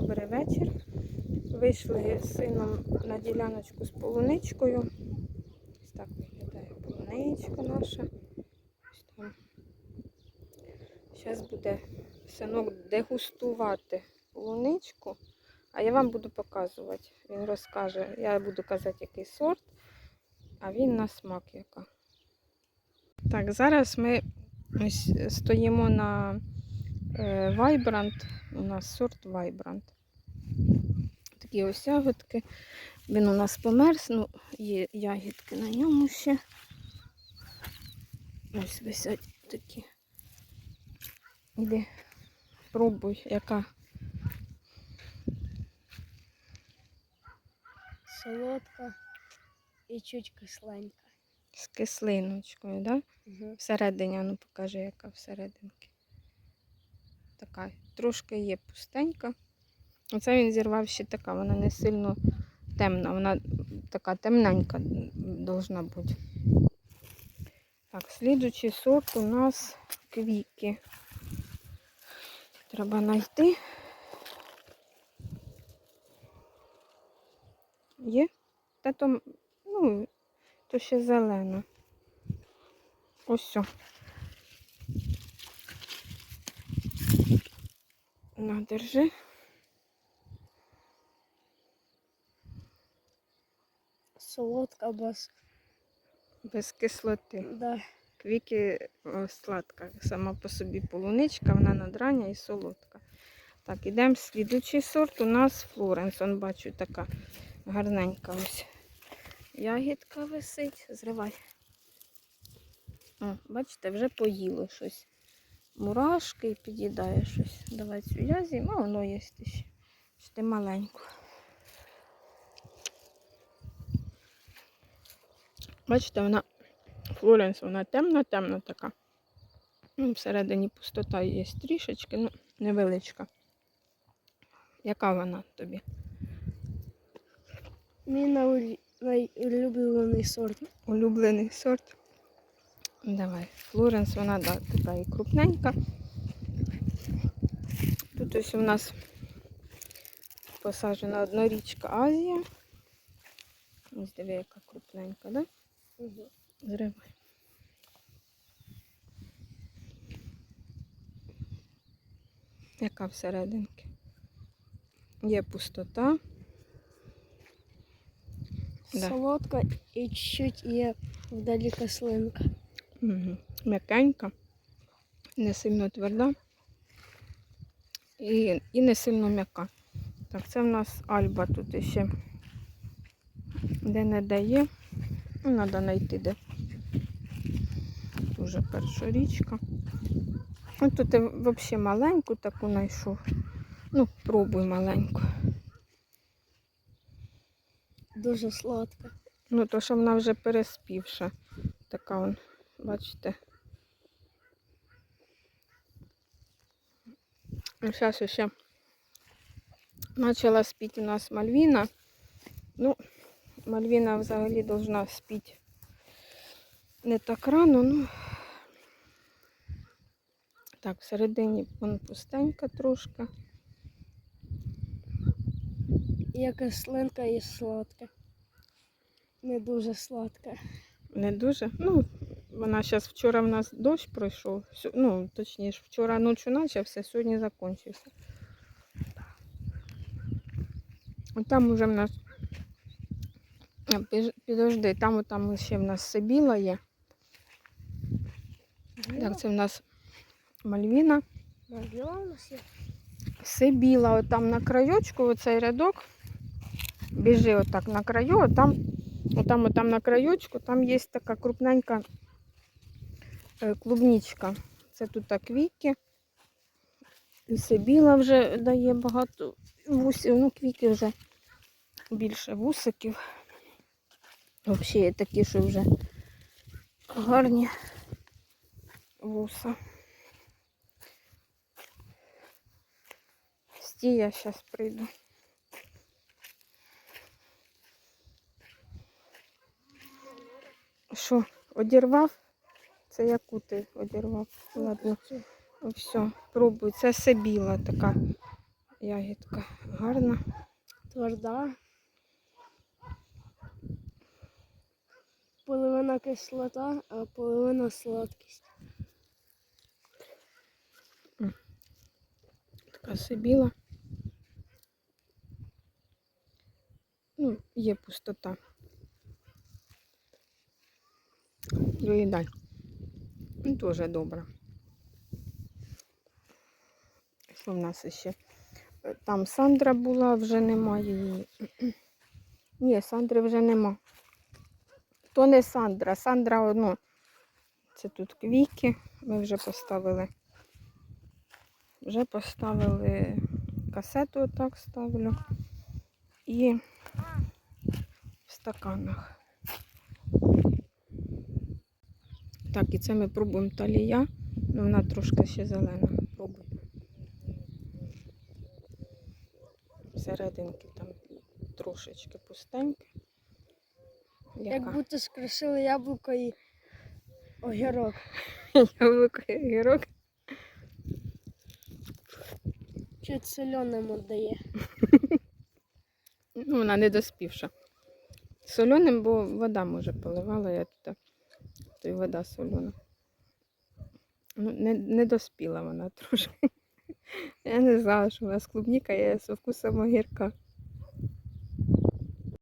добрий вечір. Вийшли з сином на діляночку з полуничкою. Ось так виглядає полуничка наша. Ось там. Зараз буде синок дегустувати полуничку, а я вам буду показувати. Він розкаже, я буду казати, який сорт, а він на смак яка. Так, зараз ми ось стоїмо на е, Vibrant. У нас сорт Vibrant. Такі ось ягодки. Він у нас померз, ну, є ягідки на ньому ще. Ось висять такі. Іди, пробуй, яка. Солодка і чуть кисленька. З кислиночкою, да? Угу. Всередині, ну покажи, яка всерединки. Така, трошки є пустенька. Оце він зірвав ще така, вона не сильно темна, вона така темненька должна бути. Так, слідучий сорт у нас квіки. Треба знайти. Є? Та то, ну, то ще зелена. Ось все. На, держи. Солодка без. Без кислоти. Да. Квіки о, сладка. Сама по собі полуничка, вона надрання і солодка. Так, ідемо слідучий сорт. У нас Флоренс. Он бачу така гарненька ось. Ягідка висить. Зривай. О, бачите, вже поїло щось. Мурашки і під'їдає щось. Давай цю язі. А воно є ще. Ще маленьку. Бачите, вона Флоренс, вона темна-темна така. Ну, всередині пустота є трішечки, ну, невеличка. Яка вона тобі? Мій найулюблений сорт. Улюблений сорт. Давай. Флоренс, вона да, така і крупненька. Тут ось у нас посаджена однорічка Азія. Ось диви, яка крупненька, да? Угу. Зривай. Яка всерединки? Є пустота. Солодка і чуть є вдалі кислинка. Угу. М'якенька, не сильно тверда і, і не сильно м'яка. Так, це в нас альба тут ще де не дає. Ну, треба знайти де. Дуже перша річка. Ось тут я взагалі маленьку таку знайшов. Ну, пробуй маленьку. Дуже сладка. Ну, то що вона вже переспівша. Така он, бачите. Зараз ще почала спіти у нас Мальвіна. Ну, Мальвіна взагалі должна спіти не так рано, ну. Так, всередині вон пустенька трошки. Є кислинка і сладка. Не дуже сладка. Не дуже. Ну, вона зараз вчора в нас дощ пройшов. Ну, точніше, вчора ночі почався, сьогодні закінчився. Там уже в нас. А, Підожди, там, там ще в нас Сибіла є. Так, це в нас Мальвіна. Біла у нас є. Сибіла, от там на краєчку, оцей рядок. Біжи отак на краю, отам, отам, отам на краєчку, там є така крупненька е, клубничка. Це тут так квіки. І Сибіла вже дає багато вусів, ну квіки вже більше вусиків. Взагалі є такі, що вже гарні вуса. Стій, я зараз прийду. Що, одірвав? Це яку ти одірвав? Ладно, все, пробуй. Це Сибіла така ягідка гарна. Тверда. Половина кислота, а половина сладкість. Така сибіла. Ну, є пустота. Доїдай. Ну, Дуже добре. Що в нас ще? Е, Там Сандра була, вже немає її. Ні, Сандри вже нема. То не Сандра. Сандра, ну, це тут квіки. Ми вже поставили. Вже поставили касету, отак ставлю. І в стаканах. Так, і це ми пробуємо талія. Ну, вона трошки ще зелена. Пробуємо. Всерединки там трошечки пустеньке. Як будто скрушили яблуко і огірок. Яблуко і огірок. Чуть соленим віддає. Ну, вона не доспівша. Соленим, бо вода може поливала, я тут. То й вода солена. Ну, не, не доспіла вона трошки. Я не знала, що у нас клубніка є з вкусом огірка.